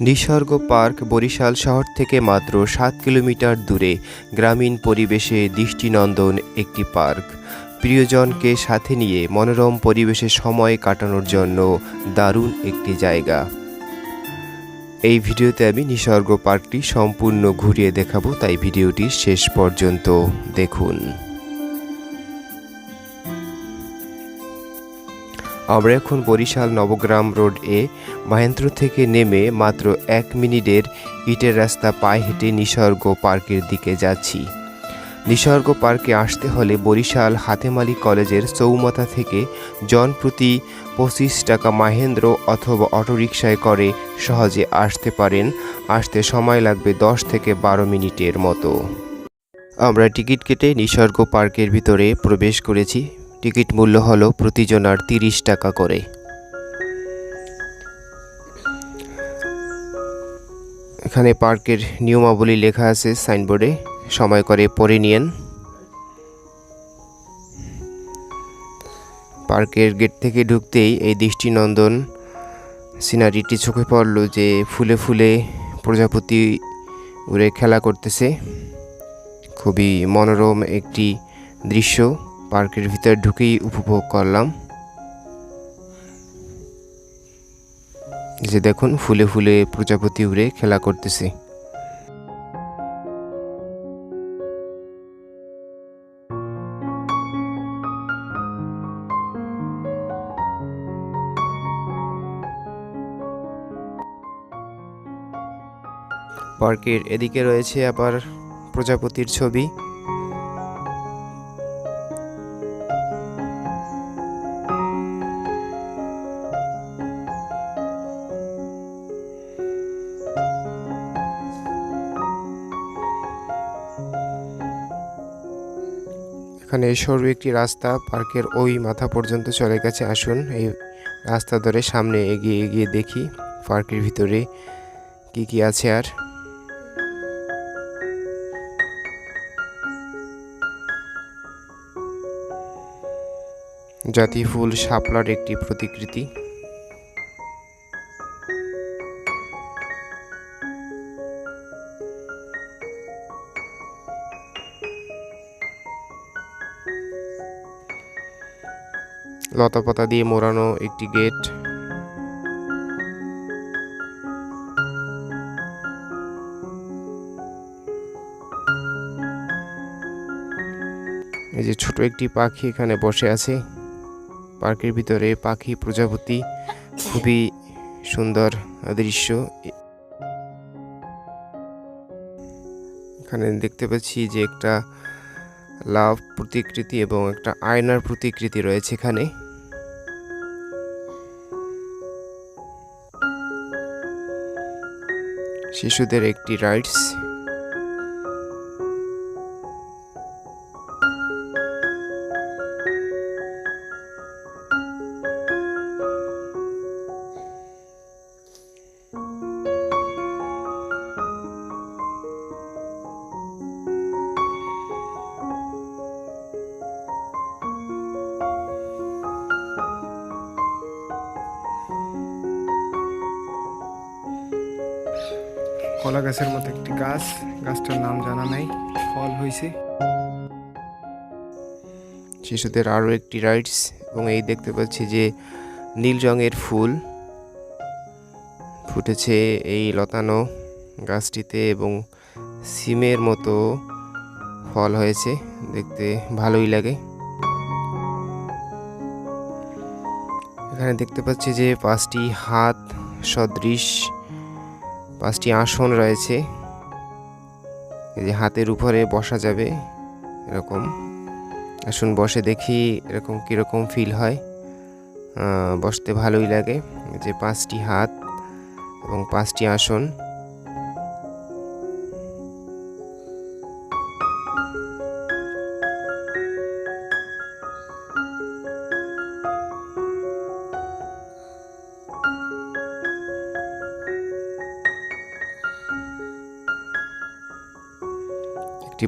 নিসর্গ park Barishal শহর থেকে মাত্র সাত কিলোমিটার দূরে গ্রামীণ পরিবেশে দৃষ্টিনন্দন একটি পার্ক। প্রিয়জনকে সাথে নিয়ে মনোরম পরিবেশে সময় কাটানোর জন্য দারুণ একটি জায়গা। এই ভিডিওতে আমি নিসর্গ পার্কটি সম্পূর্ণ ঘুরিয়ে দেখাবো, তাই ভিডিওটি শেষ পর্যন্ত দেখুন। আমরা এখন বরিশাল নবগ্রাম রোড এ, মহেন্দ্র থেকে নেমে মাত্র এক মিনিটের ইটের রাস্তা পায়ে হেঁটে নিসর্গ পার্কের দিকে যাচ্ছি। নিসর্গ পার্কে আসতে হলে বরিশাল হাতেমালি কলেজের চৌমাথা থেকে জন প্রতি পঁচিশ টাকা মাহেন্দ্র অথবা অটোরিকশায় করে সহজে আসতে পারেন। আসতে সময় লাগবে দশ থেকে বারো মিনিটের মতো। আমরা টিকিট কেটে নিসর্গ পার্কের ভিতরে প্রবেশ করেছি। টিকিট মূল্য হলো প্রতিজনার তিরিশ টাকা করে। এখানে পার্কের নিয়মাবলী লেখা আছে সাইনবোর্ডে। সময় করে পড়ে নিয়েন। পার্কের গেট থেকে ঢুকতেই এই দৃষ্টিনন্দন সিনারিটি চোখে পড়ল যে ফুলে ফুলে প্রজাপতি উড়ে খেলা করতেছে। খুবই মনোরম একটি দৃশ্য। পার্কের ভিতর ঢুকেই উপভোগ করলাম। যে দেখুন, ফুলে ফুলে প্রজাপতি উড়ে খেলা করতেছে। পার্কের এদিকে রয়েছে আবার প্রজাপতির ছবি। এখানে সরু একটি রাস্তা, পার্কের ওই মাথা পর্যন্ত চলে গেছে। আসুন এই রাস্তা ধরে সামনে এগিয়ে এগিয়ে দেখি পার্কের ভিতরে কি কি আছে আর। জাতি ফুল, শাপলার একটি প্রতিকৃতি। লতাপাতা দিয়ে মোড়ানো একটি গেট এই যে ছোট একটি পাখি এখানে বসে আছে। পার্কের ভিতরে পাখি প্রজাপতি, খুবই সুন্দর দৃশ্য। এখানে দেখতে পাচ্ছি যে একটা লাভ প্রতিকৃতি এবং একটা আয়নার প্রতিকৃতি রয়েছে এখানে। শিশুদের একটি রাইডস কলা গাছের মতো একটি গাছ। গাছটার নাম জানা নাই, ফল হয়েছে শিশুদের আরও একটি রাইডস এবং এই দেখতে পাচ্ছি যে নীল রঙের ফুল ফুটেছে এই লতানো গাছটিতে এবং সিমের মতো ফল হয়েছে, দেখতে ভালোই লাগে। এখানে দেখতে পাচ্ছি যে পাঁচটি হাত সদৃশ পাঁচটি আসন রয়েছে। এই যে হাতের উপরে বসা যাবে, এরকম। আসুন বসে দেখি এরকম কীরকম ফিল হয়। বসতে ভালোই লাগে। যে পাঁচটি হাত এবং পাঁচটি আসন।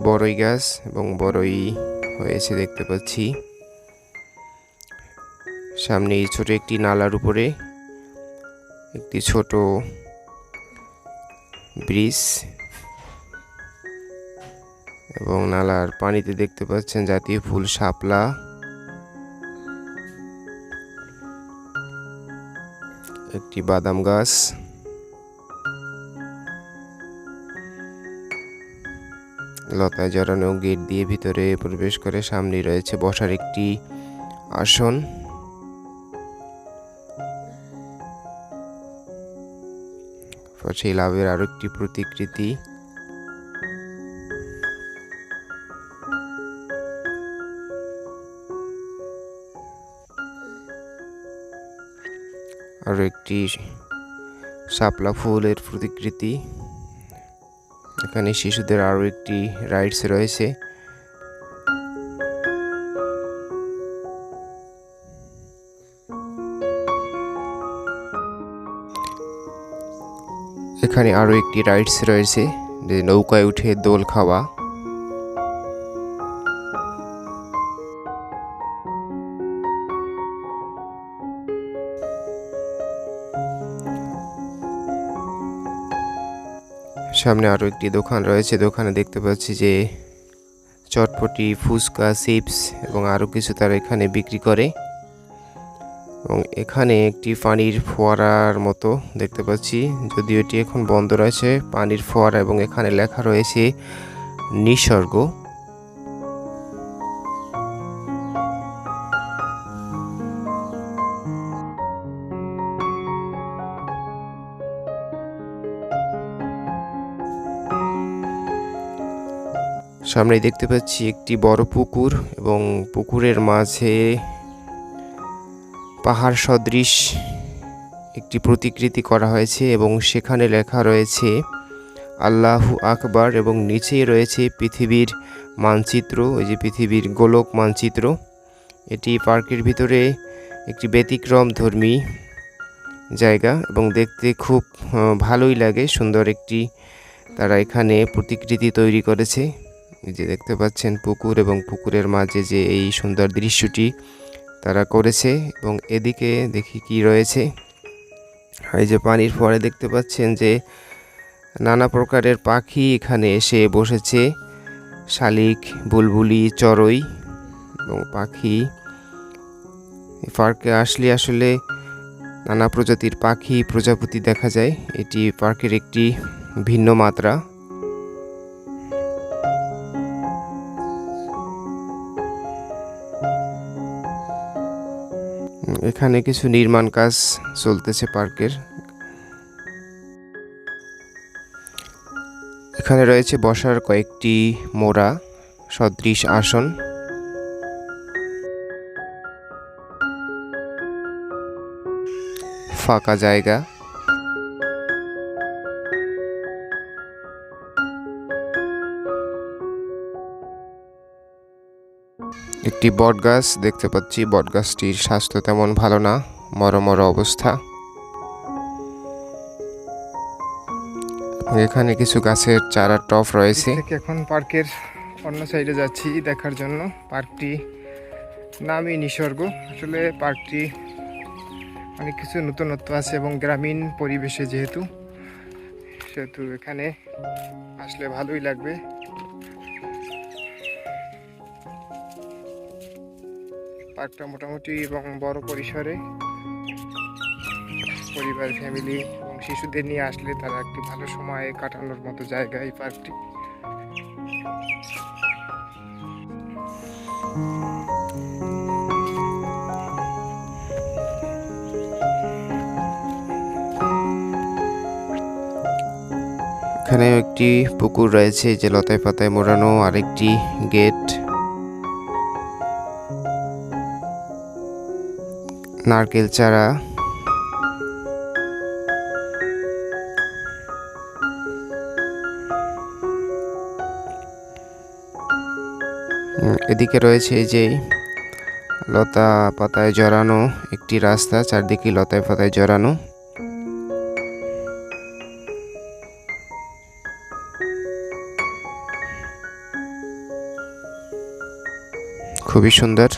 বড়ই গাছ এবং বড়ই হয়েছে দেখতে পাচ্ছি। সামনে ছোট একটি নালার উপরে একটি ছোট ব্রিজ এবং নালার পানিতে দেখতে পাচ্ছেন জাতীয় ফুল শাপলা। একটি বাদাম গাছ। লতায় জড়ানো গেট দিয়ে ভিতরে প্রবেশ করে সামনে রয়েছে বসার একটি আসন। পাশে লাভের আরও একটি প্রতিকৃতি। আরও একটি শাপলা ফুলের প্রতিকৃতি। এখানে শিশুদের আরও একটি রাইডস রয়েছে। এখানে আরও একটি রাইডস রয়েছে, যে নৌকায় উঠে দোল খাওয়া। সামনে আরও একটি দোকান রয়েছে। দোকানে দেখতে পাচ্ছি যে চটপটি, ফুচকা, চিপস এবং আরও কিছু তারা এখানে বিক্রি করে। এবং এখানে একটি পানির ফোয়ারার মতো দেখতে পাচ্ছি। যদিও এটি এখন বন্ধ রয়েছে পানির ফোয়ারা এবং এখানে লেখা রয়েছে নিসর্গ। সামনে দেখতে পাচ্ছি একটি বড় পুকুর এবং পুকুরের মাঝে পাহাড় সদৃশ একটি প্রতিকৃতি করা হয়েছে এবং সেখানে লেখা রয়েছে, আল্লাহু আকবার এবং নিচেই রয়েছে পৃথিবীর মানচিত্র, ওই যে পৃথিবীর গোলক মানচিত্র। এটি পার্কের ভিতরে একটি ব্যতিক্রম, ধর্মী জায়গা এবং দেখতে খুব ভালোই লাগে। সুন্দর একটি, তারা এখানে প্রতিকৃতি তৈরি করেছে। এই যে দেখতে পাচ্ছেন পুকুর এবং পুকুরের মাঝে যে এই সুন্দর দৃশ্যটি তারা করেছে এবং এদিকে দেখি কি রয়েছে। এই যে পানির পরে দেখতে পাচ্ছেন যে নানা প্রকারের পাখি এখানে এসে বসেছে। শালিক, বুলবুলি, চড়ই এবং পাখি। পার্কে আসলে আসলে নানা প্রজাতির পাখি, প্রজাপতি দেখা যায়। এটি পার্কের একটি ভিন্ন মাত্রা। এখানে কিছু নির্মাণ কাজ চলতেছে পার্কের। এখানে রয়েছে বসার কয়েকটি মোড়া, সদৃশ আসন। ফাঁকা জায়গা। একটি বট গাছ দেখতে পাচ্ছি বট গাছটির স্বাস্থ্য তেমন ভালো না মরমর অবস্থা। এখানে কিছু গাছের চারা টপ রয়েছে। এখন পার্কের অন্য সাইডে যাচ্ছি দেখার জন্য। পার্কটি নামই নিসর্গ। আসলে পার্কটি অনেক কিছু নতুনত্ব আছে এবং গ্রামীণ পরিবেশে যেহেতু, সেহেতু এখানে আসলে ভালোই লাগবে। পার্কটা মোটামুটি এবং বড় পরিসরে। পরিবার ফ্যামিলি এবং শিশুদের নিয়ে আসলে তারা একটি ভালো সময় কাটানোর মতো জায়গা এই পার্কটি। এখানে একটি পুকুর রয়েছে, যে লতায় পাতায় মোড়ানো আরেকটি গেট। নারকেল চারা। এদিকে রয়েছে এই যে লতা পাতায় জড়ানো একটি রাস্তা, চারদিকে লতায় পাতায় জড়ানো। খুবই সুন্দর।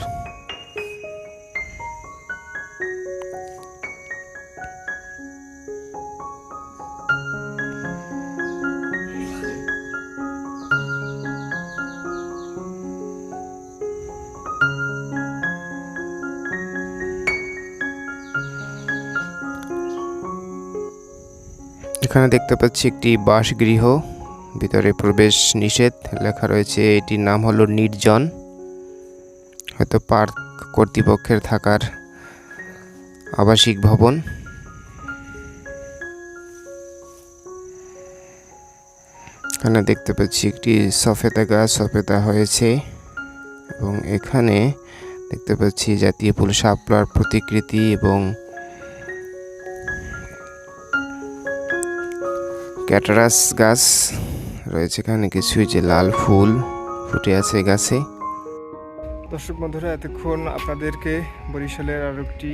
এখানে দেখতে পাচ্ছি একটি বাসগৃহ, ভিতরে প্রবেশ নিষেধ লেখা রয়েছে, এটির নাম হলো নির্জন। হয়তো পার্ক কর্তৃপক্ষের থাকার আবাসিক ভবন। এখানে দেখতে পাচ্ছি একটি সফেদা গাছ, সফেদা হয়েছে। এবং এখানে দেখতে পাচ্ছি জাতীয় ফুল, শাপলার প্রতিকৃতি এবং ক্যাটারাস গাছ রয়েছে এখানে কিছু যে লাল ফুল ফুটে আছে গাছে। দর্শক বন্ধুরা, এতক্ষণ আপনাদেরকে বরিশালের আরও একটি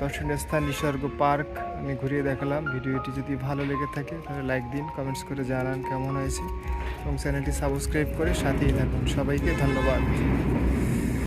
দর্শনীয় স্থান, নিসর্গ পার্ক আমি ঘুরিয়ে দেখালাম। ভিডিওটি যদি ভালো লেগে থাকে, তাহলে লাইক দিন, কমেন্টস করে জানান কেমন হয়েছে। এবং চ্যানেলটি সাবস্ক্রাইব করে সাথেই থাকুন। সবাইকে ধন্যবাদ।